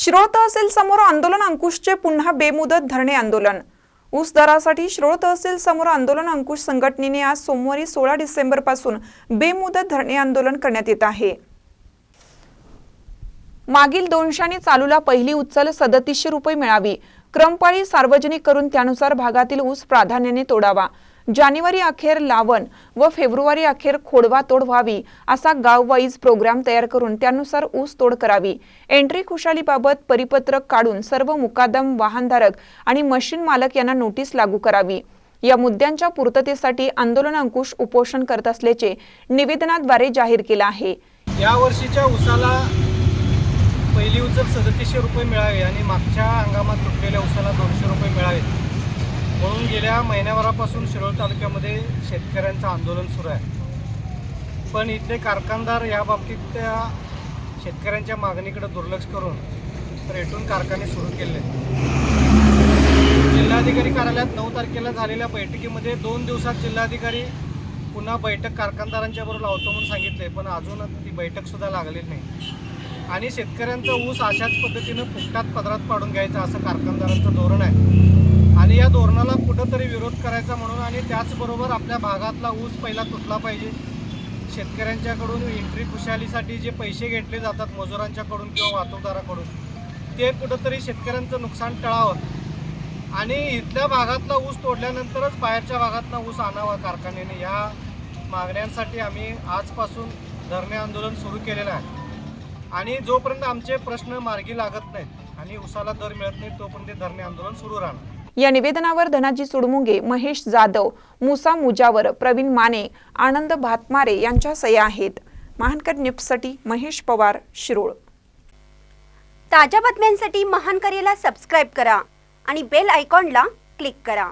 शिरोळ तहसील समोर आंदोलन अंकुशचे पुन्हा बेमुदत धरणे आंदोलन. ऊस दरासाठी शिरोळ तहसील समोर आंदोलन अंकुश संघटनेने आज सोमवारी सोळा डिसेंबरपासून बेमुदत धरणे आंदोलन करण्यात येत आहे. मागील दोनशाने चालूला पहिली उचल सदतीसशे रुपये मिळावी. क्रमपाळी सार्वजनिक करून त्यानुसार भागातील ऊस प्राधान्याने तोडावा. जानेवारी अखेर लावण व फेब्रुवारी अखेर खोडवा तोड व्हावी असा गाव वाईज प्रोग्राम तयार करून त्यानुसार ऊस तोड करावी. एंट्री खुशालीबाबत परिपत्रक काढून सर्व मुकादम वाहनधारक आणि मशीन मालक यांना नोटीस लागू करावी. या मुद्द्यांच्या पूर्ततेसाठी आंदोलन अंकुश उपोषण करत असल्याचे निवेदनाद्वारे जाहीर केलं आहे. या वर्षीच्या उसाला पहिली उचल सदतीसशे रुपये मिळावे आणि मागच्या हंगामात तुटलेल्या उसाला दोनशे रुपये मिळावेत. म्हणून गेल्या महिन्याभरापासून शिरोळ तालुक्यामध्ये शेतकऱ्यांचं आंदोलन सुरू आहे. पण इथले कारखानदार या बाबतीत त्या शेतकऱ्यांच्या मागणीकडे दुर्लक्ष करून रेटून कारखाने सुरू केले. जिल्हाधिकारी कार्यालयात नऊ तारखेला झालेल्या बैठकीमध्ये दोन दिवसात जिल्हाधिकारी पुन्हा बैठक कारखानदारांच्या बरोबर लावतो म्हणून सांगितले पण अजून ती बैठक सुद्धा लागलेली नाही. आणि शेतकऱ्यांचा ऊस अशाच पद्धतीनं फुकटात पदरात पाडून घ्यायचं असं कारखानदारांचं धोरण आहे. धोरणाला कुठंतरी विरोध करायचा म्हणून आणि त्याचबरोबर आपल्या भागातला ऊस पहिला तुटला पाहिजे. शेतकऱ्यांच्याकडून एंट्री खुशालीसाठी जे पैसे घेतले जातात मजुरांच्याकडून किंवा वाहतूकदाराकडून ते कुठंतरी शेतकऱ्यांचं नुकसान टळावं. आणि इथल्या भागातला ऊस तोडल्यानंतरच बाहेरच्या भागातला ऊस आणावा कारखान्याने. या मागण्यांसाठी आम्ही आजपासून धरणे आंदोलन सुरू केलेलं आहे. आणि जोपर्यंत आमचे प्रश्न मार्गी लागत नाहीत आणि उसाला दर मिळत नाही तोपर्यंत धरणे आंदोलन सुरू राहणार. या निवेदनावर धनाजी सुडमुंगे महेश जाधव मुसा मुजावर प्रवीण माने आनंद भातमारे यांच्या सह्या आहेत. महानकर न्यूजसाठी महेश पवार शिरोळ. ताज्या बातम्यांसाठी महानकरेला सबस्क्राईब करा आणि बेल आयकॉनला क्लिक करा.